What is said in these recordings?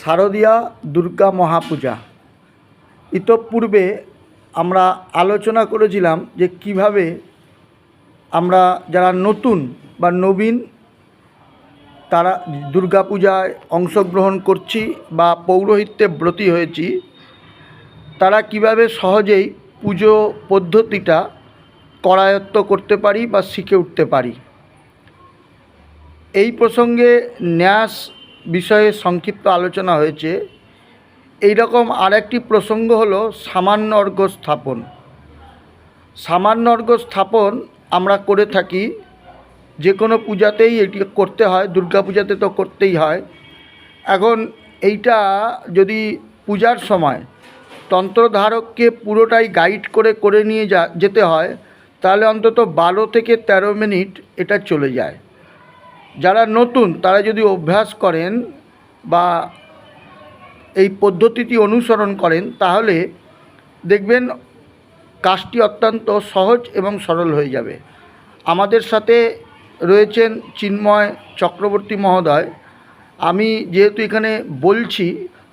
শারদীয়া দুর্গা মহাপূজা। ইতপূর্বে আমরা আলোচনা করেছিলাম যে কীভাবে আমরা যারা নতুন বা নবীন, তারা দুর্গাপূজায় অংশগ্রহণ করছি বা পৌরোহিত্যে ব্রতী হয়েছি, তারা কীভাবে সহজেই পুজো পদ্ধতিটা করায়ত্ত করতে পারি বা শিখে উঠতে পারি। এই প্রসঙ্গে ন্যাস বিষয়ে সংক্ষিপ্ত আলোচনা হয়েছে। এই রকম আরেকটি প্রসঙ্গ হলো সামান্য অর্ঘ্য স্থাপন সামান্য অর্ঘ্য স্থাপন আমরা করে থাকি, যে কোনো পূজাতেই এটি করতে হয়, দুর্গা পূজাতে তো করতেই হয়। এখন এইটা যদি পূজার সময় তন্ত্রধারককে পুরোটাই গাইড করে করে নিয়ে যা, যেতে হয়, তাহলে অন্তত বারো থেকে ১৩ মিনিট এটা চলে যায়। যারা নতুন, তারা যদি অভ্যাস করেন বা এই পদ্ধতিটি অনুসরণ করেন, তাহলে দেখবেন কাজটি অত্যন্ত সহজ এবং সরল হয়ে যাবে। আমাদের সাথে রয়েছেন চিন্ময় চক্রবর্তী মহোদয়। আমি যেহেতু এখানে বলছি,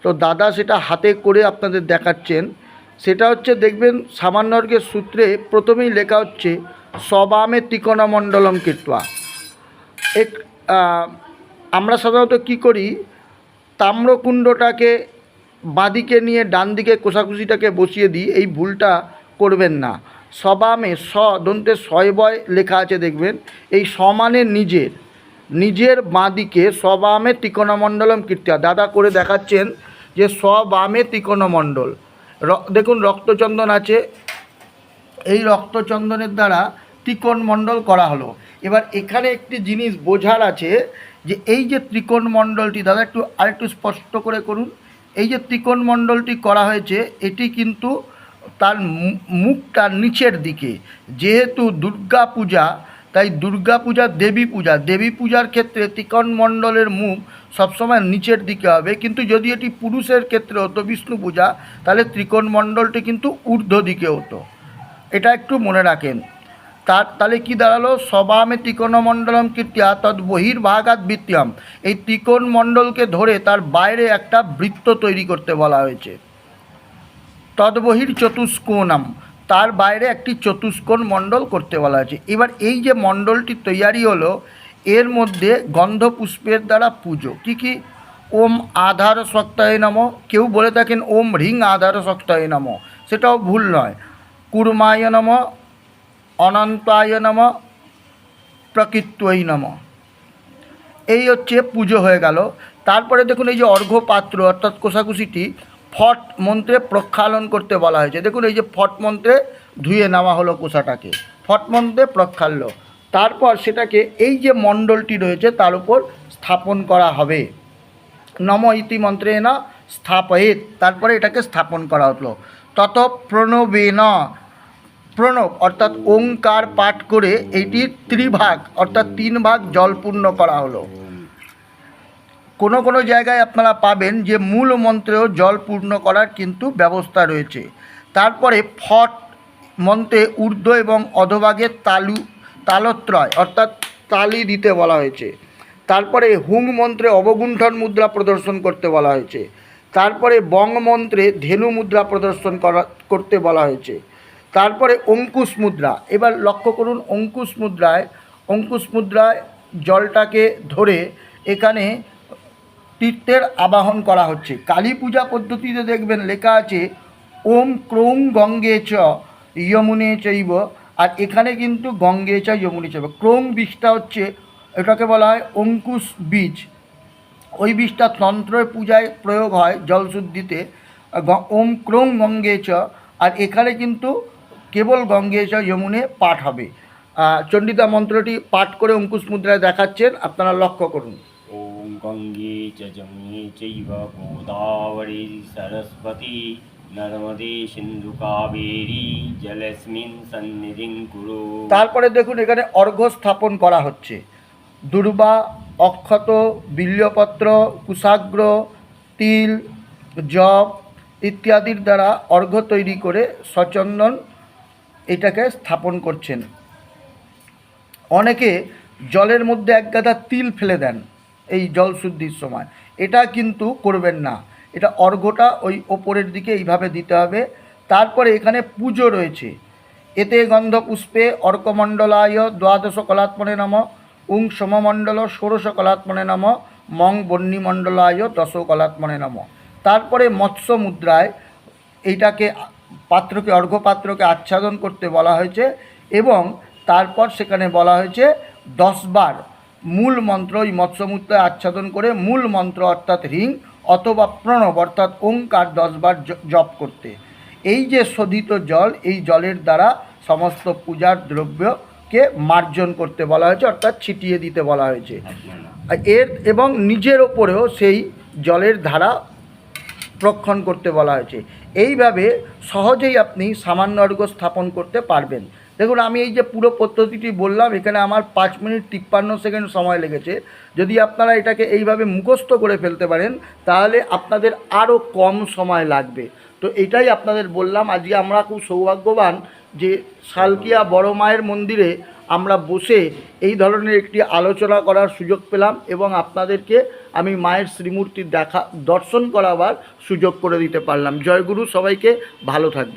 তো দাদা সেটা হাতে করে আপনাদের দেখাচ্ছেন। সেটা হচ্ছে দেখবেন সামান্যর্গের সূত্রে প্রথমেই লেখা হচ্ছে, সবামে তিকোনা মণ্ডলম কীর্তয়া এক আমরা সাধারণত কি করি? তাম্রকুণ্ডটাকে বাঁদিকে নিয়ে ডান দিকে কোষাকুষিটাকে বসিয়ে দিই, এই ভুলটা করবেন না। সবামে স, দন্তে শয়বয় লেখা আছে দেখবেন। এই সমানে নিজের। নিজের বাঁদিকে সবামে ত্রিকোণমণ্ডলম কীর্তিয়া। দাদা করে দেখাচ্ছেন যে সবামে ত্রিকোণমণ্ডল। দেখুন রক্তচন্দন আছে। এই রক্তচন্দনের দ্বারা ত্রিকোণ মণ্ডল করা হলো। এবার এখানে একটি জিনিস বোঝার আছে যে এই যে ত্রিকোণ মণ্ডলটি দাদা একটু আরেকটু স্পষ্ট করে করুন। এই যে ত্রিকোণ মণ্ডলটি করা হয়েছে, এটি কিন্তু তার মুখটা নিচের দিকে। যেহেতু দুর্গা পূজা, তাই দুর্গা পূজা, দেবী পূজা, দেবী পূজার ক্ষেত্রে ত্রিকোণ মণ্ডলের মুখ সবসময় নিচের দিকে হবে। কিন্তু যদি এটি পুরুষের ক্ষেত্রে হতো, বিষ্ণু পূজা, তাহলে ত্রিকোণ মণ্ডলটি কিন্তু ঊর্ধ্ব দিকে হতো। এটা একটু মনে রাখেন। তার তাহলে কি দাঁড়াল? সবামে ত্রিকোণমণ্ডলম কীর্তিয়া তৎ বহির্ভাগাত বৃত্তিয়াম। এই ত্রিকোণ মণ্ডলকে ধরে তার বাইরে একটা বৃত্ত তৈরি করতে বলা হয়েছে। তদ্বহির চতুষ্কোণাম। তার বাইরে একটি চতুষ্কোণ মণ্ডল করতে বলা হয়েছে। এবার এই যে মণ্ডলটি তৈয়ারি হলো, এর মধ্যে গন্ধ পুষ্পের দ্বারা পুজো। কি কি? ওম আধার শক্তায় নম। কেউ বলে থাকেন ওম হ্রিং আধার শক্তায় নম। সেটাও ভুল নয়। কুর্মায় নম। অনন্তায় নম প্রকৃত্যই নম। এই হচ্ছে পুজো হয়ে গেল। তারপরে দেখুন এই যে অর্ঘ্য পাত্র অর্থাৎ কোষাকুষিটি, ফট মন্ত্রে প্রক্ষালন করতে বলা হয়েছে। দেখুন এই যে ফট মন্ত্রে ধুয়ে নেওয়া হলো কোষাটাকে। ফট মন্ত্রে প্রক্ষাল্য তারপর সেটাকে এই যে মণ্ডলটি রয়েছে তার উপর স্থাপন করা হবে। নম ইতি মন্ত্রে না স্থাপয়েত। তারপরে এটাকে স্থাপন করা হলো। তত প্রণবেন। প্রণব, অর্থাৎ ওঙ্কার পাঠ করে এইটির ত্রিভাগ, অর্থাৎ তিন ভাগ জলপূর্ণ করা হলো। কোনো কোনো জায়গায় আপনারা পাবেন যে মূল মন্ত্রেও জল পূর্ণ করার কিন্তু ব্যবস্থা রয়েছে। তারপরে ফট মন্ত্রে ঊর্ধ্ব এবং অধভাগে তালু, তালত্রয়, অর্থাৎ তালি দিতে বলা হয়েছে। তারপরে হুং মন্ত্রে অবগুণ্ঠন মুদ্রা প্রদর্শন করতে বলা হয়েছে। তারপরে বং মন্ত্রে ধেনু মুদ্রা প্রদর্শন করা, করতে বলা হয়েছে। তারপরে অঙ্কুশ মুদ্রা। এবার লক্ষ্য করুন, অঙ্কুশ মুদ্রায় অঙ্কুশ মুদ্রায় জলটাকে ধরে এখানে তীর্থের আবাহন করা হচ্ছে। কালী পূজা পদ্ধতিতে দেখবেন লেখা আছে, ওম ক্রৌং গঙ্গে চ ইয়মুনে চৈব। আর এখানে কিন্তু গঙ্গে চ, যমুনে চৈব। ক্রৌং বীজটা হচ্ছে, এটাকে বলা হয় অঙ্কুশ বীজ। ওই বীজটা তন্ত্রের পূজায় প্রয়োগ হয় জলশুদ্ধিতে। ওম ক্রৌং গঙ্গে চ। আর এখানে কিন্তু কেবল গঙ্গে যমুনে পাঠ হবে। চণ্ডিতা মন্ত্রটি পাঠ করে অঙ্কুশ মুদ্রায় দেখাচ্ছেন আপনারা লক্ষ্য করুন। ওম গঙ্গে চ যমুনে চৈব গোদাবরী সরস্বতী নর্মদে সিন্ধু কাবেরী জলস্মিন সন্নিধিং কুরু। তারপরে দেখুন এখানে অর্ঘ্য স্থাপন করা হচ্ছে। দুর্বা অক্ষত বিল্যপত্র কুশাগ্র তিল জব ইত্যাদির দ্বারা অর্ঘ্য তৈরি করে সচন্দন এটাকে স্থাপন করছেন। অনেকে জলের মধ্যে এক গাদা তিল ফেলে দেন এই জল শুদ্ধির সময়। এটা কিন্তু করবেন না। এটা অর্ঘ্যটা ওই ওপরের দিকে এইভাবে দিতে হবে। তারপরে এখানে পুজো রয়েছে। এতে গন্ধ পুষ্পে অর্কমণ্ডলায় দ্বাদশ কলাত্মনে নম, উং সমমণ্ডল ষোড়শ কলাত্মনে নম, মং বন্যিমণ্ডলায় দশ কলাত্মনে নম। তারপরে মৎস্য মুদ্রায় এইটাকে পাত্রকে অর্ঘ্য পাত্রকে আচ্ছাদন করতে বলা হয়েছে এবং তারপর সেখানে বলা হয়েছে দশবার মূল মন্ত্র ওই মৎস্যমূর্তায় আচ্ছাদন করে মূল মন্ত্র অর্থাৎ রিং অথবা প্রণব অর্থাৎ ওঙ্কার দশবার জপ করতে। এই যে শোধিত জল, এই জলের দ্বারা সমস্ত পূজার দ্রব্যকে মার্জন করতে বলা হয়েছে, অর্থাৎ ছিটিয়ে দিতে বলা হয়েছে। এর এবং নিজের ওপরেও সেই জলের ধারা প্রক্ষণ করতে বলা হয়েছে। এইভাবে সহজেই আপনি সামান্য অর্ঘ্য স্থাপন করতে পারবেন। দেখুন, আমি এই যে পুরো পদ্ধতিটি বললাম, এখানে আমার পাঁচ মিনিট তিপ্পান্ন সেকেন্ড সময় লেগেছে। যদি আপনারা এটাকে এইভাবে মুখস্থ করে ফেলতে পারেন, তাহলে আপনাদের আরও কম সময় লাগবে। তো এটাই আপনাদের বললাম, আজকে আমরা খুব সৌভাগ্যবান যে শালকিয়া বড় মায়ের মন্দিরে আমরা বসে এই ধরনের একটি আলোচনা করার সুযোগ পেলাম এবং আপনাদেরকে আমি মায়ের শ্রীমূর্তি দেখা দর্শন করাবার সুযোগ করে দিতে পারলাম। জয়গুরু সবাইকে ভালো থাকবে